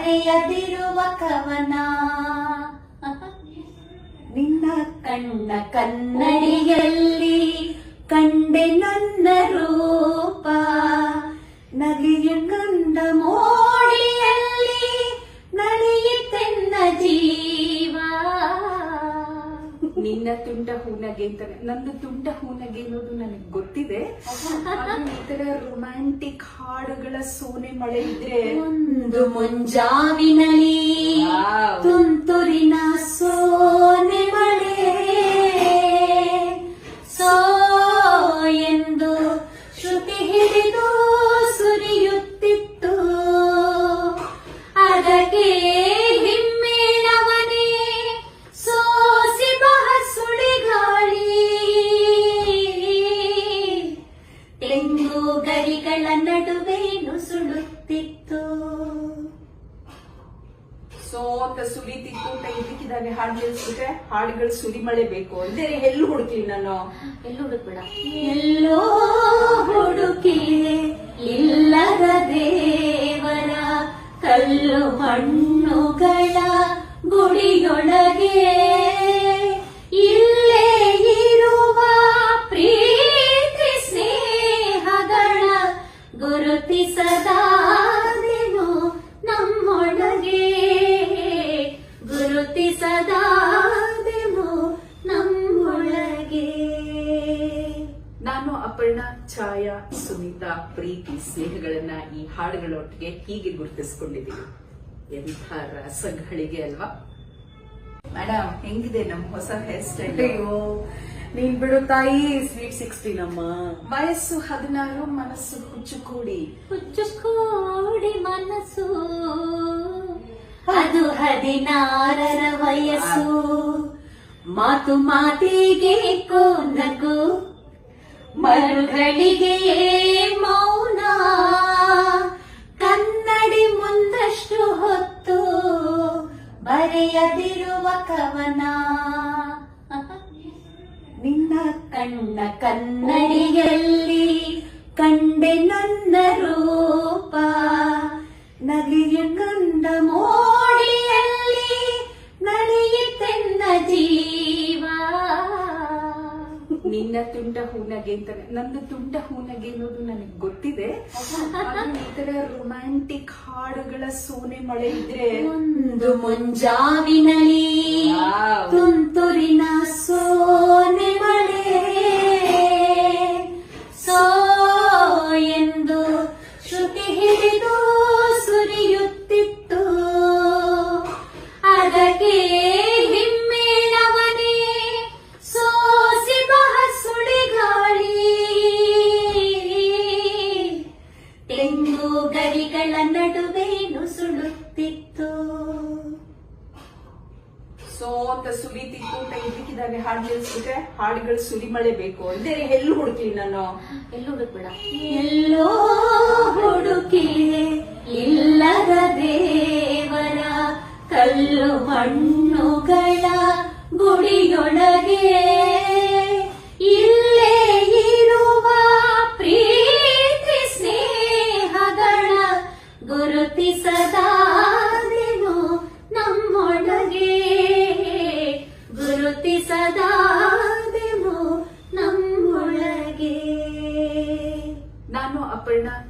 ಬರೆಯದಿರುವ ಕವನ. ನಿನ್ನ ಕಣ್ಣ ಕನ್ನಡಿಯಲ್ಲಿ ಕಂಡೆ ನನ್ನ ನಿನ್ನ ತುಂಟ ಹೂನಗೆ ಅಂತ ನಂದು ತುಂಟ ಹೂನಗೆ ಅನ್ನೋದು ನನಗೆ ಗೊತ್ತಿದೆ. ಈ ತರ ರೊಮ್ಯಾಂಟಿಕ್ ಹಾಡುಗಳ ಸೋನೆ ಮಳೆ ಇದ್ರೆ ಒಂದು ಮುಂಜಾವಿನಲ್ಲಿ. ತುಂತುರಿನ ಸೋನೆ ಮಳೆ. ಸೋ ಎಂದು ಶ್ರುತಿ ಹಿಡಿದು ನುಸುಳುತ್ತಿತ್ತು ಸೋತ ಅಂತ ಸುರಿತಿತ್ತು ಇದಕ್ಕಿದ್ದಾನೆ ಹಾಡು ಕೇಳಿಸ್ಬಿಟ್ರೆ ಹಾಡುಗಳು ಸುರಿ ಮಳೆ ಬೇಕು ಅಂದ್ರೆ. ಎಲ್ಲಿ ಹುಡುಕ್ಲಿ ನಾನು. ಎಲ್ಲೂ ಹುಡುಕ್ಬೇಡ. ಎಲ್ಲೋ ಹುಡುಕಿ ಇಲ್ಲದ ದೇವರ ಕಲ್ಲು ಮಣ್ಣುಗಳ ಗುಡಿಯೊಳಗೆ. ಇಲ್ಲೇ ಛಾಯಾ ಸುನೀತಾ ಪ್ರೀತಿ ಸ್ನೇಹಗಳನ್ನ ಈ ಹಾಡುಗಳೊಟ್ಟಿಗೆ ಹೀಗೆ ಗುರುತಿಸಿಕೊಂಡಿದ್ದೀವಿ. ಎಂಥ ರಸಗಳಿಗೆ ಅಲ್ವಾ? ಮೇಡಮ್ ಹೆಂಗಿದೆ ನಮ್ ಹೊಸ ಹೇರ್ ಸ್ಟೈಲ್ ಅಯ್ಯೋ ನೀನ್ ಬಿಡು ತಾಯಿ ಸ್ವೀಟ್ ಸಿಕ್ಸ್ಟೀನ್ ಅಮ್ಮ. ವಯಸ್ಸು ಹದಿನಾರು ಮನಸ್ಸು ಹುಚ್ಚು ಕೂಡಿ ಹುಚ್ಚುಕೋಡಿ ಮನಸ್ಸು. ಅದು ಹದಿನಾರರ ವಯಸ್ಸು. ಮಾತು ಮಾತಿಗೆ ಕೋನಕು ಮರುಗಳಿಗೆ ಮೌನ. ಕನ್ನಡಿ ಮುಂದಷ್ಟು ಹೊತ್ತು ಬರೆಯದಿರುವ ಕವನ. ನಿನ್ನ ಕಣ್ಣ ಕನ್ನಡಿಯಲ್ಲಿ ಕಂಡೆ ನನ್ನ ನಿನ್ನ ತುಂಟ ಹೂನಗೆ ಅಂತ ನಂದು ತುಂಟ ಹೂನಗೆ ಅನ್ನೋದು ನನಗೆ ಗೊತ್ತಿದೆ. ಈ ತರ ರೊಮ್ಯಾಂಟಿಕ್ ಹಾಡುಗಳ ಸೋನೆ ಮಳೆ ಇದ್ರೆ ಒಂದು ಮುಂಜಾವಿನಲ್ಲಿ. ತುಂತುರಿನ ಸೋನೆ ಮಳೆ. ಸೋ ಎಂದು ಶ್ರುತಿ ಹಿಡಿದು ಅಂತ ಸುರಿತಿತ್ತು ಇದಕ್ಕಿದ್ದಾನೆ ಹಾಡು ನಿಲ್ಸ್ಬಿಟ್ರೆ ಹಾಡುಗಳು ಸುಲಿ ಮಳೆ ಬೇಕು. ಅಂದ್ರೆ ಎಲ್ಲಿ ಹುಡುಕ್ಲಿ ನಾನು. ಎಲ್ಲೂ ಹುಡುಕ್ಬೇಡ. ಎಲ್ಲೋ ಹುಡುಕಿ ಇಲ್ಲದ ದೇವರ ಕಲ್ಲು ಮಣ್ಣುಗಳ ಗುಡಿಯೊಳಗೆ. ಇಲ್ಲೇ